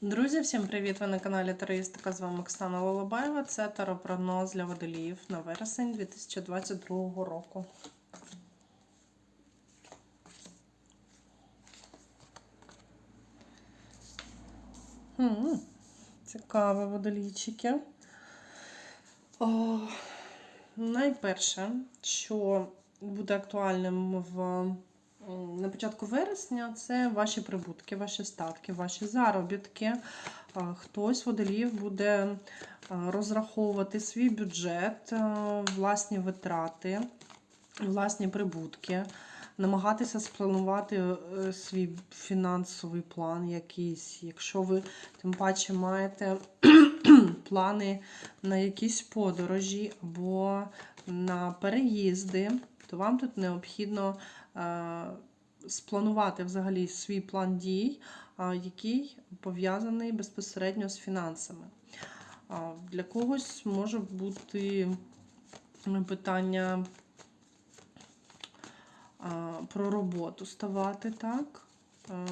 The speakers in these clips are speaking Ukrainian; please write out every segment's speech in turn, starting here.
Друзі, всім привіт! Ви на каналі Тароїстика. З вами Оксана Лолобаєва. Це таро-прогноз для водоліїв на вересень 2022 року. М, Цікаві водолійчики. О, найперше, що буде актуальним в на початку вересня, це ваші прибутки, ваші статки, ваші заробітки. Хтось водолів буде розраховувати свій бюджет, власні витрати, власні прибутки, намагатися спланувати е, свій фінансовий план якийсь. Якщо ви тим паче маєте плани на якісь подорожі або на переїзди, то вам тут необхідно спланувати взагалі свій план дій, е, який пов'язаний безпосередньо з фінансами. Для когось може бути питання про роботу ставати, так? Е,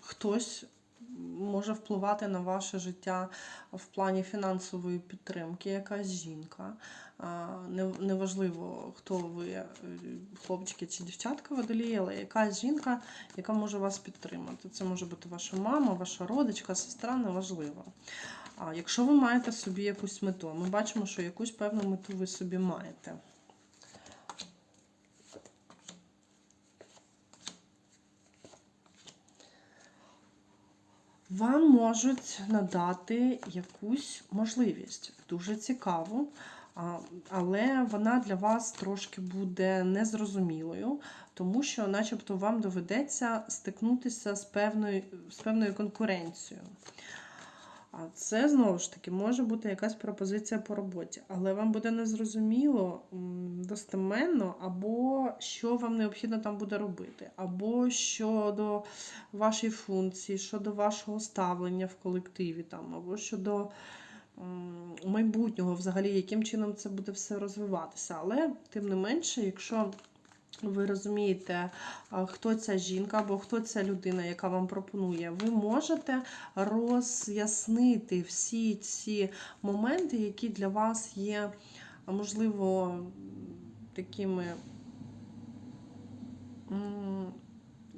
Хтось може впливати на ваше життя в плані фінансової підтримки, якась жінка. Неважливо, хто ви, е, хлопчики чи дівчатка водолії, але якась жінка, яка може вас підтримати. Це може бути ваша мама, ваша родичка, сестра, неважливо. А якщо ви маєте собі якусь мету, ми бачимо, що якусь певну мету ви собі маєте. Вам можуть надати якусь можливість, дуже цікаву, але вона для вас трошки буде незрозумілою, тому що, начебто, вам доведеться стикнутися з певною, з певною конкуренцією. А це знову ж таки може бути якась пропозиція по роботі, але вам буде незрозуміло достеменно, або що вам необхідно там буде робити, або щодо вашої функції, щодо вашого ставлення в колективі, там, або щодо майбутнього, взагалі, яким чином це буде все розвиватися. Але тим не менше, якщо ви розумієте, хто ця жінка або хто ця людина, яка вам пропонує, ви можете роз'яснити всі ці моменти, які для вас є, можливо, такими,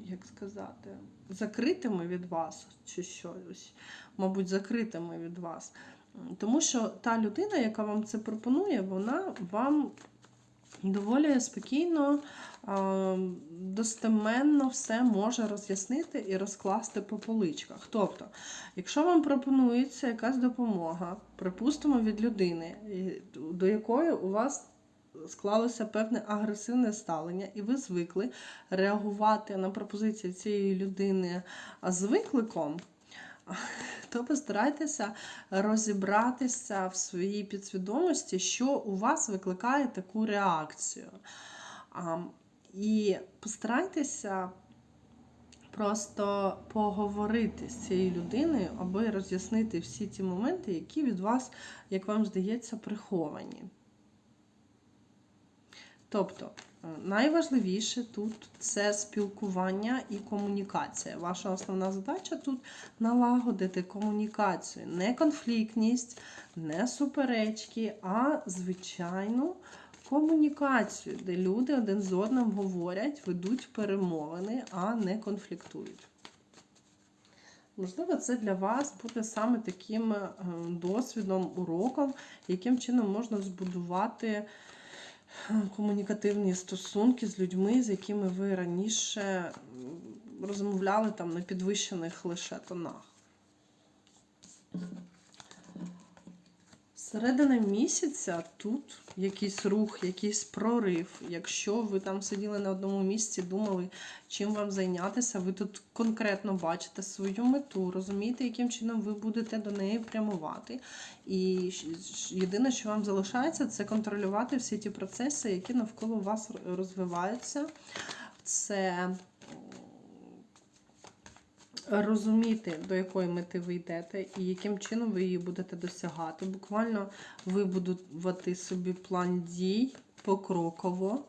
як сказати, закритими від вас, чи щось, мабуть, закритими від вас. Тому що та людина, яка вам це пропонує, вона вам доволі спокійно, достеменно все може роз'яснити і розкласти по поличках. Тобто, якщо вам пропонується якась допомога, припустимо, від людини, до якої у вас склалося певне агресивне ставлення, і ви звикли реагувати на пропозиції цієї людини з викликом. То постарайтеся розібратися в своїй підсвідомості, що у вас викликає таку реакцію. І постарайтеся просто поговорити з цією людиною, аби роз'яснити всі ті моменти, які від вас, як вам здається, приховані. Тобто, найважливіше тут це спілкування і комунікація. Ваша основна задача тут налагодити комунікацію, не конфліктність, не суперечки, а звичайну комунікацію, де люди один з одним говорять, ведуть перемовини, а не конфліктують. Можливо, це для вас буде саме таким е, досвідом, уроком, яким чином можна збудувати комунікативні стосунки з людьми, з якими ви раніше розмовляли там на підвищених лише тонах. Середина місяця тут якийсь рух, якийсь прорив. Якщо ви там сиділи на одному місці, думали, чим вам зайнятися, ви тут конкретно бачите свою мету, розумієте, яким чином ви будете до неї прямувати. І єдине, що вам залишається, це контролювати всі ті процеси, які навколо вас розвиваються. Це розуміти, до якої мети ви йдете, і яким чином ви її будете досягати. Буквально вибудувати собі план дій покроково.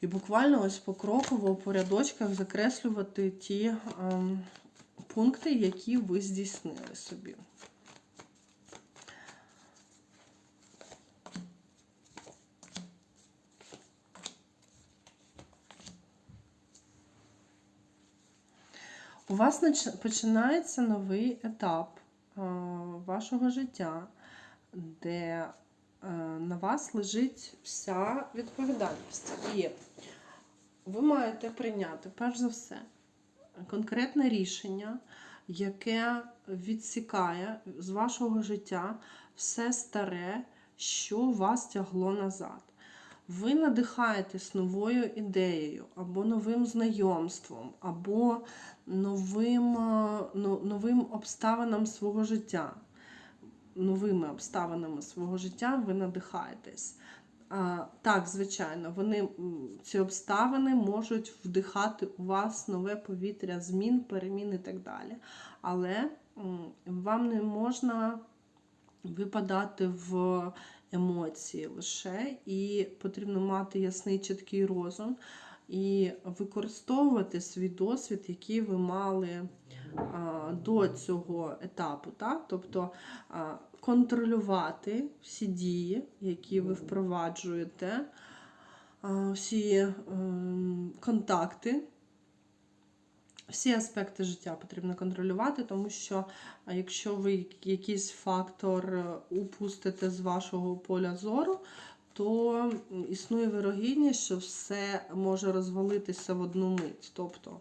І буквально ось покроково по рядочках закреслювати ті ем, пункти, які ви здійснили собі. У вас починається новий етап е, вашого життя, де е, на вас лежить вся відповідальність. І ви маєте прийняти, перш за все, конкретне рішення, яке відсікає з вашого життя все старе, що вас тягло назад. Ви надихаєтесь новою ідеєю, або новим знайомством, або новим, е, новим обставинам свого життя. Новими обставинами свого життя ви надихаєтесь. А, так, звичайно, вони, ці обставини можуть вдихати у вас нове повітря, змін, перемін і так далі. Але вам не можна випадати в емоції лише, і потрібно мати ясний чіткий розум і використовувати свій досвід, який ви мали до цього етапу. Так? Тобто контролювати всі дії, які ви впроваджуєте, всі ем, контакти. Всі аспекти життя потрібно контролювати, тому що якщо ви якийсь фактор е, упустите з вашого поля зору, то існує вирогідність, що все може розвалитися в одну мить. Тобто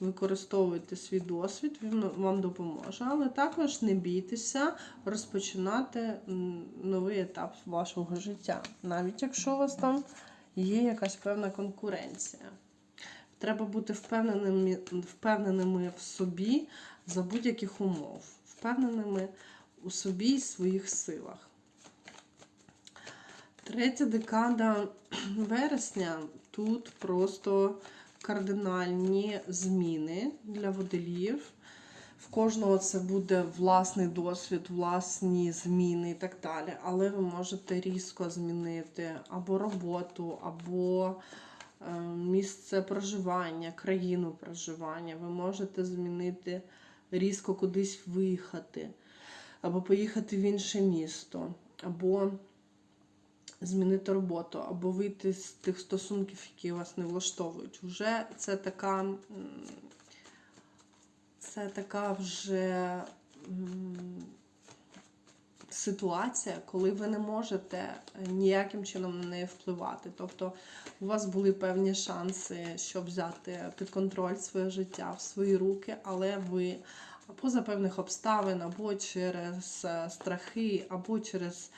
використовуйте свій досвід, він вам допоможе, але також не бійтеся розпочинати новий етап вашого життя, навіть якщо у вас там є якась певна конкуренція. Треба бути впевненими, впевненими в собі за будь-яких умов, впевненими у собі і своїх силах. Третя декада вересня тут просто кардинальні зміни для водоліїв. В кожного це буде власний досвід, власні зміни і так далі. Але ви можете різко змінити або роботу, або місце проживання, країну проживання. Ви можете змінити різко кудись виїхати, або поїхати в інше місто, або змінити роботу, або вийти з тих стосунків, які вас не влаштовують. Вже це така, це така вже ситуація, коли ви не можете ніяким чином на неї впливати. Тобто у вас були певні шанси, щоб взяти під контроль своє життя в свої руки, але ви поза певних обставин, або через е, страхи, або через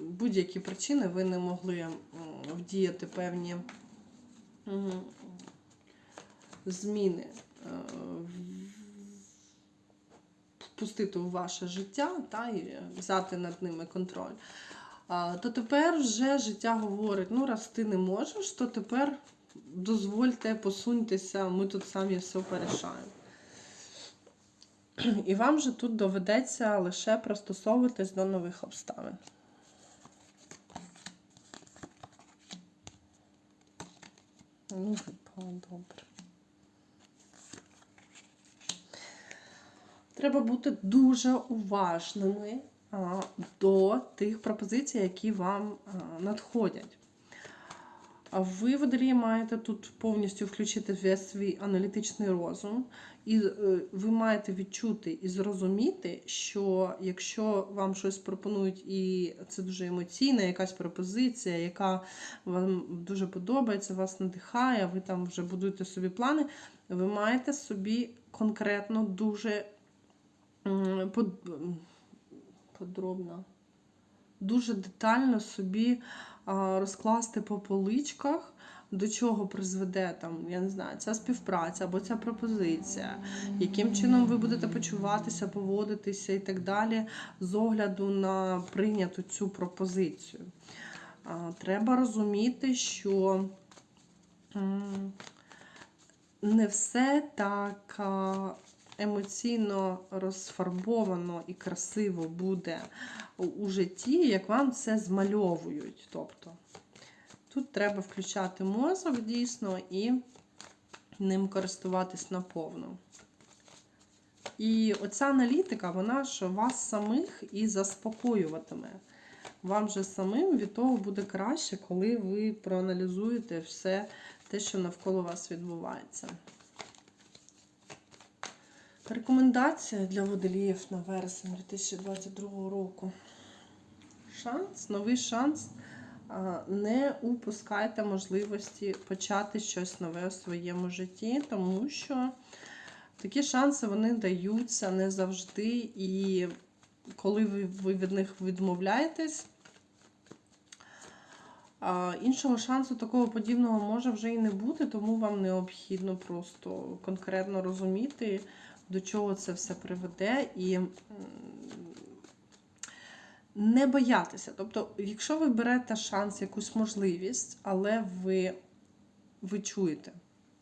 будь-які причини ви не могли вдіяти певні зміни, е, впустити у ваше життя та, і взяти над ними контроль. То тепер вже життя говорить: ну, раз ти не можеш, то тепер дозвольте, посуньтеся, ми тут самі все порішаємо. І вам же тут доведеться лише пристосовуватись до нових обставин. Ну, добре. Треба бути дуже уважними до тих пропозицій, які вам надходять. А ви, водолії, маєте тут повністю включити весь свій аналітичний розум, і е, ви маєте відчути і зрозуміти, що якщо вам щось пропонують, і це дуже емоційна якась пропозиція, яка вам дуже подобається, вас надихає, ви там вже будуєте собі плани, ви маєте собі конкретно дуже подробно, дуже детально собі розкласти по поличках, до чого призведе там, я не знаю, ця співпраця або ця пропозиція, яким чином ви будете почуватися, поводитися і так далі, з огляду на прийняту цю пропозицію. Треба розуміти, що не все так емоційно розфарбовано і красиво буде у- житті, як вам це змальовують. Тобто тут треба включати мозок дійсно і ним користуватись наповну. І оця аналітика, вона ж вас самих і заспокоюватиме. Вам же самим від того буде краще, коли ви проаналізуєте все те, що навколо вас відбувається. Рекомендація для водоліїв на вересень 2022 року. Шанс, новий шанс. Не упускайте можливості почати щось нове у своєму житті, тому що такі шанси вони даються не завжди. І коли ви, від них відмовляєтесь, іншого шансу такого подібного може вже і не бути, тому вам необхідно просто конкретно розуміти, до чого це все приведе, і не боятися. Тобто, якщо ви берете шанс, якусь можливість, але ви, ви чуєте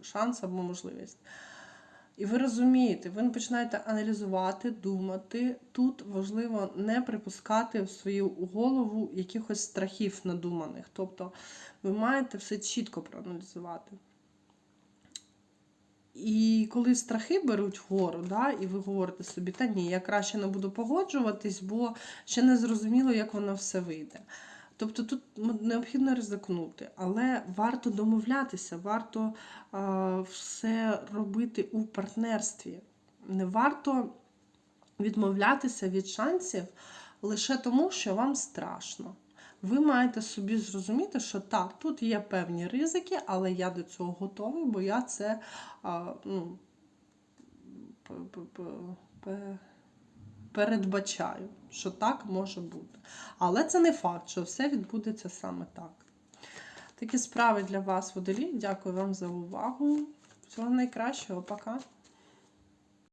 шанс або можливість. І ви розумієте, ви починаєте аналізувати, думати. Тут важливо не припускати в свою голову якихось страхів надуманих. Тобто ви маєте все чітко проаналізувати. І коли страхи беруть вгору, да, і ви говорите собі, та ні, я краще не буду погоджуватись, бо ще не зрозуміло, як воно все вийде. Тобто тут необхідно ризикнути, але варто домовлятися, варто а, все робити у партнерстві. Не варто відмовлятися від шансів лише тому, що вам страшно. Ви маєте собі зрозуміти, що так, тут є певні ризики, але я до цього готовий, бо я це а, ну, передбачаю, що так може бути. Але це не факт, що все відбудеться саме так. Такі справи для вас, водолій. Дякую вам за увагу. Всього найкращого, пока.